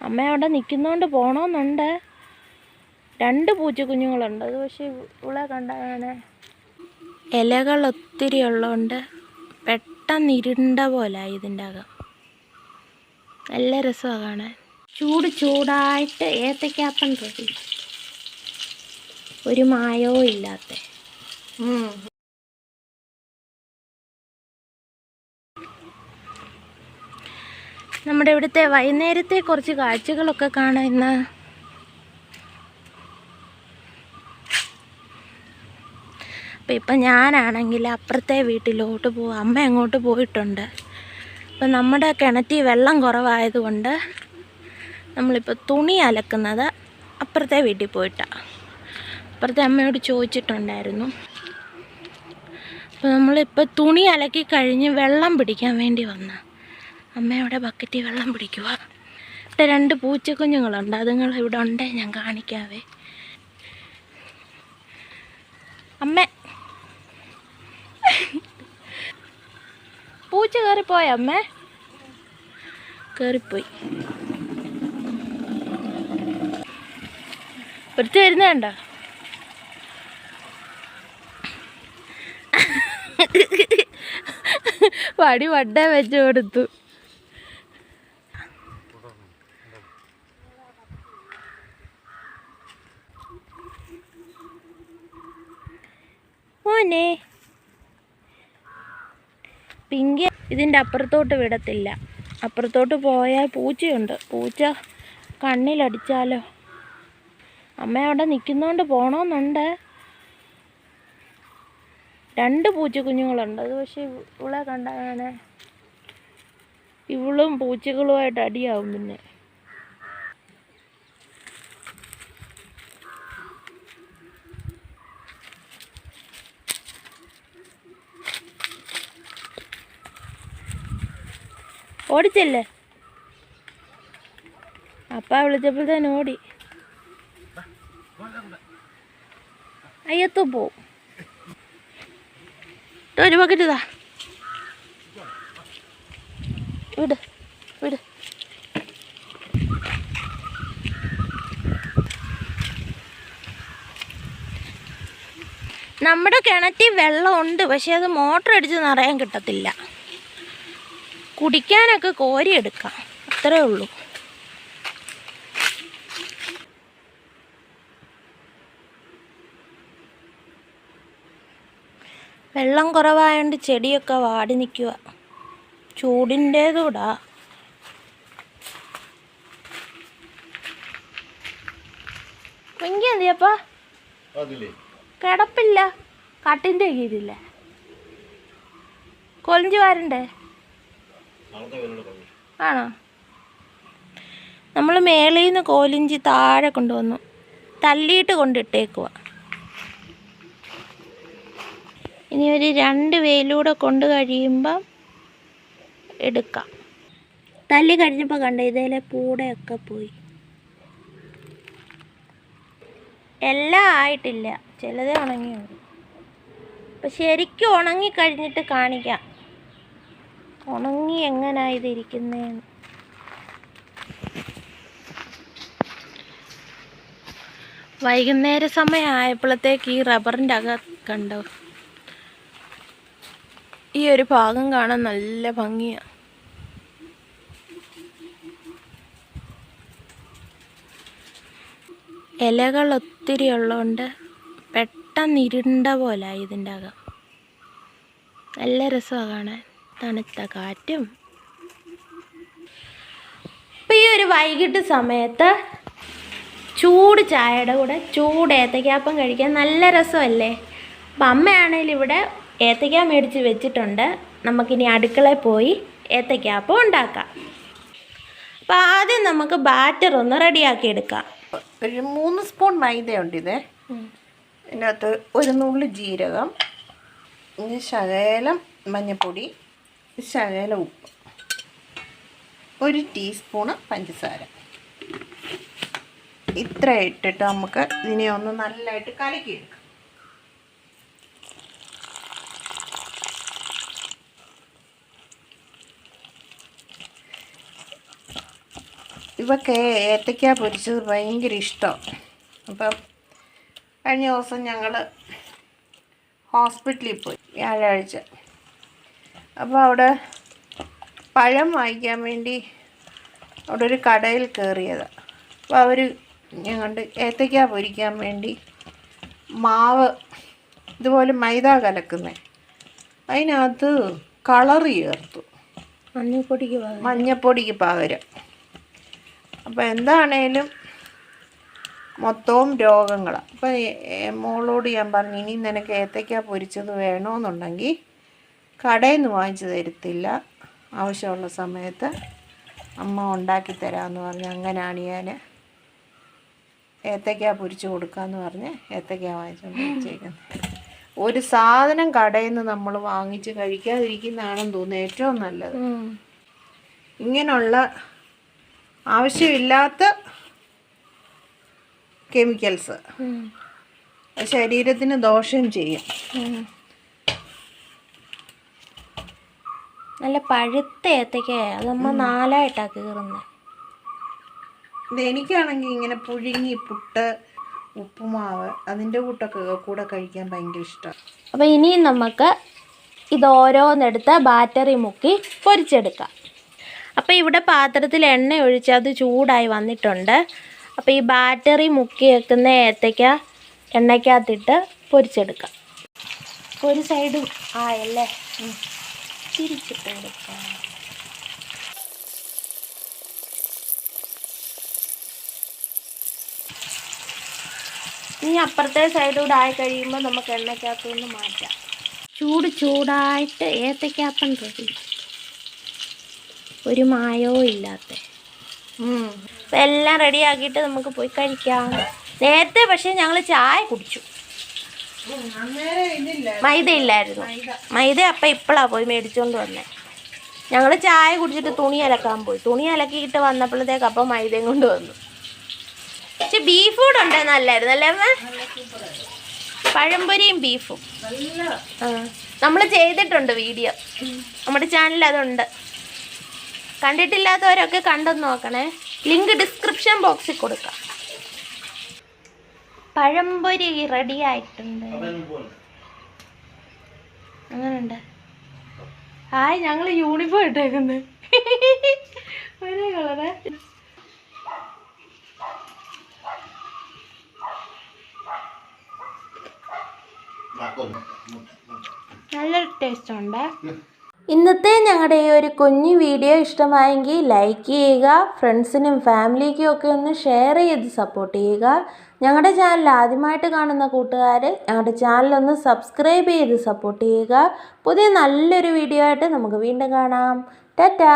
അമ്മ അവിടെ നിൽക്കുന്നോണ്ട് പോണോന്നുണ്ട്. രണ്ട് പൂച്ചക്കുഞ്ഞുങ്ങളുണ്ട് അത് പക്ഷേ ഇവിടെ കണ്ടാണേ ഇലകൾ ഒത്തിരി ഉള്ളതുകൊണ്ട് പെട്ടെന്ന് ഇരുണ്ട പോലെ ഇതിന്റെ അകം. നല്ല രസമാണ് കാണാൻ. ചൂട് ചൂടായിട്ട് ഏത്തക്കാപ്പം റെഡി ഒരു മായവും ഇല്ലാത്ത. നമ്മുടെ ഇവിടുത്തെ വൈകുന്നേരത്തെ കുറച്ച് കാഴ്ചകളൊക്കെ കാണാം ഇന്ന്. അപ്പം ഇപ്പം ഞാനാണെങ്കിൽ അപ്പുറത്തെ വീട്ടിലോട്ട് പോകും അമ്മ അങ്ങോട്ട് പോയിട്ടുണ്ട്. അപ്പം നമ്മുടെ കിണറ്റി വെള്ളം കുറവായതുകൊണ്ട് നമ്മളിപ്പോൾ തുണി അലക്കുന്നത് അപ്പുറത്തെ വീട്ടിൽ പോയിട്ടാണ് അപ്പുറത്തെ അമ്മയോട് ചോദിച്ചിട്ടുണ്ടായിരുന്നു. അപ്പോൾ നമ്മളിപ്പോൾ തുണി അലക്കി കഴിഞ്ഞ് വെള്ളം പിടിക്കാൻ വേണ്ടി വന്ന. അമ്മയുടെ ബക്കറ്റിൽ വെള്ളം പിടിക്കുക ഇവിടെ രണ്ട് പൂച്ചക്കുഞ്ഞുങ്ങളുണ്ട്. അതുങ്ങൾ ഇവിടെ ഉണ്ടേ ഞാൻ കാണിക്കാവേ. അമ്മ. പൂച്ച കയറിപ്പോയ അമ്മ? കയറിപ്പോയി ഒരുത്തി വരുന്നുണ്ടോ വടി വട്ടേ വെച്ച് കൊടുത്തു. മോനെ. പിങ്കി ഇതിന്റെ അപ്പുറത്തോട്ട് വിടത്തില്ല. അപ്പുറത്തോട്ട് പോയാൽ പൂച്ചയുണ്ട്. പൂച്ച കണ്ണിലടിച്ചാലോ? അമ്മ അവിടെ നിൽക്കുന്നോണ്ട് പോണമെന്നുണ്ട് രണ്ട് പൂച്ചക്കുഞ്ഞുങ്ങളുണ്ട്. അത് പക്ഷേ ഇവളെ കണ്ടാണ്. ഇവളും പൂച്ചകളുമായിട്ട് അടിയാവും പിന്നെ. ഓടിച്ചല്ലേ? അപ്പ വിളിച്ചപ്പോൾ തന്നെ ഓടി. അയ്യത്തു പോവും. ഒരു ബക്കറ്റ് ഇതാ. വിട് വിട്. നമ്മുടെ കിണറ്റിൽ വെള്ളമുണ്ട് പക്ഷെ അത് മോട്ടർ അടിച്ച് നിറയാൻ കിട്ടത്തില്ല. കുടിക്കാനൊക്കെ കോരി എടുക്കാം അത്രേ ഉള്ളൂ. വെള്ളം കുറവായതുകൊണ്ട് ചെടിയൊക്കെ വാടി നിൽക്കുക ചൂടിന്റേതൂടാ വെങ്കി എന്തിയപ്പാ കിടപ്പില്ല. കട്ടിന്റെ കീഴില്ല? കൊലഞ്ചു വാരണ്ടേ? ആണോ? നമ്മൾ മേളിൽ നിന്ന് കോലിഞ്ചി താഴെ കൊണ്ടുവന്നു. തല്ലിയിട്ട് കൊണ്ടിട്ടേക്കുക ഇനി ഒരു രണ്ട് വെയിലൂടെ കൊണ്ട് കഴിയുമ്പം എടുക്കാം. തല്ലി കഴിഞ്ഞപ്പോൾ കണ്ട ഇതേലെ പൂടയൊക്കെ പോയി. എല്ലാം ആയിട്ടില്ല. ചിലത് ഉണങ്ങിയുള്ളൂ. അപ്പം ശരിക്കും ഉണങ്ങി കഴിഞ്ഞിട്ട് കാണിക്കാം. ഉണങ്ങി എങ്ങനാ ഇതിരിക്കുന്നതെന്ന് വൈകുന്നേര സമയം ആയപ്പോഴത്തേക്ക് ഈ റബ്ബറിന്റെ അക കണ്ടോ ഈ ഒരു ഭാഗം കാണാൻ നല്ല ഭംഗിയാണ് ഇലകൾ ഒത്തിരി ഉള്ളതുകൊണ്ട് പെട്ടെന്ന് ഇരുണ്ട പോലായി ഇതിന്റെ അകം നല്ല രസമാണ് കാണാൻ. തണുത്ത കാറ്റും. ഇപ്പം ഈ ഒരു വൈകിട്ട് സമയത്ത് ചൂട് ചായയുടെ കൂടെ ചൂട് ഏത്തക്കാപ്പം കഴിക്കാൻ നല്ല രസമല്ലേ? അപ്പം അമ്മയാണെങ്കിൽ ഇവിടെ ഏത്തക്ക മേടിച്ച് വെച്ചിട്ടുണ്ട്. നമുക്കിനി അടുക്കളയിൽ പോയി ഏത്തക്കാപ്പം ഉണ്ടാക്കാം. അപ്പം ആദ്യം നമുക്ക് ബാറ്റർ ഒന്ന് റെഡിയാക്കി എടുക്കാം. ഒരു മൂന്ന് സ്പൂൺ മൈദയുണ്ട് ഇത്. ഇതിനകത്ത് ഒരു നുള്ളി ജീരകം ശകലം മഞ്ഞൾപ്പൊടി ശകലം ഉപ്പ്. ഒരു ടീസ്പൂണ് പഞ്ചസാര. ഇത്ര ഇട്ടിട്ട് നമുക്ക് ഇതിനെ ഒന്ന് നല്ലതായിട്ട് കലക്കിയെടുക്കാം. ഇവക്ക് ഏത്തയ്ക്ക പൊരിച്ചത് ഭയങ്കര ഇഷ്ടമാണ് അപ്പം കഴിഞ്ഞ ദിവസം ഞങ്ങൾ ഹോസ്പിറ്റലിൽ പോയി. വ്യാഴാഴ്ച. അപ്പോൾ അവിടെ പഴം വാങ്ങിക്കാൻ വേണ്ടി അവിടെ ഒരു കടയിൽ കയറിയതാണ് അപ്പോൾ അവർ ഞങ്ങളുടെ ഏത്തയ്ക്ക പൊരിക്കാൻ വേണ്ടി മാവ് ഇതുപോലെ മൈദ കലക്കുന്നത് അതിനകത്ത് കളർ ചേർത്തു. മഞ്ഞപ്പൊടിക്ക് മഞ്ഞപ്പൊടിക്ക് പകരം. അപ്പോൾ എന്താണേലും മൊത്തവും രോഗങ്ങളാണ് അപ്പം മോളോട് ഞാൻ പറഞ്ഞു ഇനി നിനക്ക് ഏത്തയ്ക്ക പൊരിച്ചത് വേണമെന്നുണ്ടെങ്കിൽ കടയിൽ നിന്ന് വാങ്ങിച്ചു തരത്തില്ല. ആവശ്യമുള്ള സമയത്ത് അമ്മ ഉണ്ടാക്കി തരാമെന്ന് പറഞ്ഞ് അങ്ങനെയാണ് ഞാൻ ഏത്തയ്ക്ക പൊരിച്ച് കൊടുക്കാമെന്ന് പറഞ്ഞ് വാങ്ങിച്ചുകൊണ്ട് വെച്ചേക്കുന്നത് ഒരു സാധനം കടയിൽ നിന്ന് നമ്മൾ വാങ്ങിച്ച് കഴിക്കാതിരിക്കുന്നതാണെന്ന് തോന്നുന്നു ഏറ്റവും നല്ലത്. ഇങ്ങനെയുള്ള ആവശ്യമില്ലാത്ത കെമിക്കൽസ്. ശരീരത്തിന് ദോഷം ചെയ്യും. നല്ല പഴുത്ത ഏത്തക്ക നമ്മൾ നാലായിട്ടാ കീറുന്നത് ഇത് എനിക്കാണെങ്കിൽ ഇങ്ങനെ പുഴുങ്ങി പുട്ട് ഉപ്പുമാവ് അതിന്റെ കൂട്ടൊക്കെ കൂടെ കഴിക്കാൻ ഭയങ്കര ഇഷ്ടമാണ് അപ്പോൾ ഇനിയും നമുക്ക് ഇത് ഓരോന്നെടുത്ത് ബാറ്ററി മുക്കി പൊരിച്ചെടുക്കാം. അപ്പോൾ ഇവിടെ പാത്രത്തിൽ എണ്ണ ഒഴിച്ച് അത് ചൂടായി വന്നിട്ടുണ്ട്. അപ്പോൾ ഈ ബാറ്ററി മുക്കി വെക്കുന്ന ഏത്തയ്ക്ക എണ്ണയ്ക്കകത്തിട്ട് പൊരിച്ചെടുക്കാം. ഒരു സൈഡും ആയല്ലേ. തിരിച്ചിട്ട് കൊടുക്കാം ഇനി അപ്പുറത്തെ സൈഡൂടെ ആയി കഴിയുമ്പോൾ നമുക്ക് എണ്ണയ്ക്കകത്തുനിന്ന് മാറ്റാം. ചൂട് ചൂടായിട്ട് ഏത്തയ്ക്കാപ്പം റെഡി ഒരു മായവും ഇല്ലാത്ത. എല്ലാം റെഡിയാക്കിയിട്ട് നമുക്ക് പോയി കഴിക്കാം. നേരത്തെ പക്ഷേ ഞങ്ങൾ ചായ കുടിച്ചു. മൈദ ഇല്ലായിരുന്നു. മൈദ. അപ്പം ഇപ്പളാ പോയി മേടിച്ചോണ്ട് വന്നേ. ഞങ്ങൾ ചായ കുടിച്ചിട്ട് തുണി അലക്കാൻ പോയി. തുണി അലക്കിയിട്ട് വന്നപ്പോഴത്തേക്ക് അപ്പം മൈദയും കൊണ്ട് വന്നു. പക്ഷെ ബീഫ് കൂടെ ഉണ്ടേ? നല്ലായിരുന്നു അല്ലേ പഴംപൊരിയും ബീഫും നമ്മൾ ചെയ്തിട്ടുണ്ട് വീഡിയോ. നമ്മുടെ ചാനൽ അതുണ്ട്. കണ്ടിട്ടില്ലാത്തവരൊക്കെ കണ്ടെന്ന് നോക്കണേ. ലിങ്ക് ഡിസ്ക്രിപ്ഷൻ ബോക്സിൽ കൊടുക്കാം. പഴംപൊരി റെഡി ആയിട്ടുണ്ട് അങ്ങനുണ്ട് ആയ് ഞങ്ങൾ യൂണിഫോം ഇട്ടേക്കുന്നത് ഒരേ കളറ് നല്ലൊരു ടേസ്റ്റ് ഉണ്ട്? ഇന്നത്തെ ഞങ്ങളുടെ ഈ ഒരു കുഞ്ഞു വീഡിയോ ഇഷ്ടമായെങ്കിൽ ലൈക്ക് ചെയ്യുക ഫ്രണ്ട്സിനും ഫാമിലിക്കും ഒക്കെ ഒന്ന് ഷെയർ ചെയ്ത് സപ്പോർട്ട് ചെയ്യുക. ഞങ്ങളുടെ ചാനൽ ആദ്യമായിട്ട് കാണുന്ന കൂട്ടുകാർ ഞങ്ങളുടെ ചാനലൊന്ന് സബ്സ്ക്രൈബ് ചെയ്ത് സപ്പോർട്ട് ചെയ്യുക. പുതിയ നല്ലൊരു വീഡിയോ ആയിട്ട് നമുക്ക് വീണ്ടും കാണാം. ടാറ്റാ!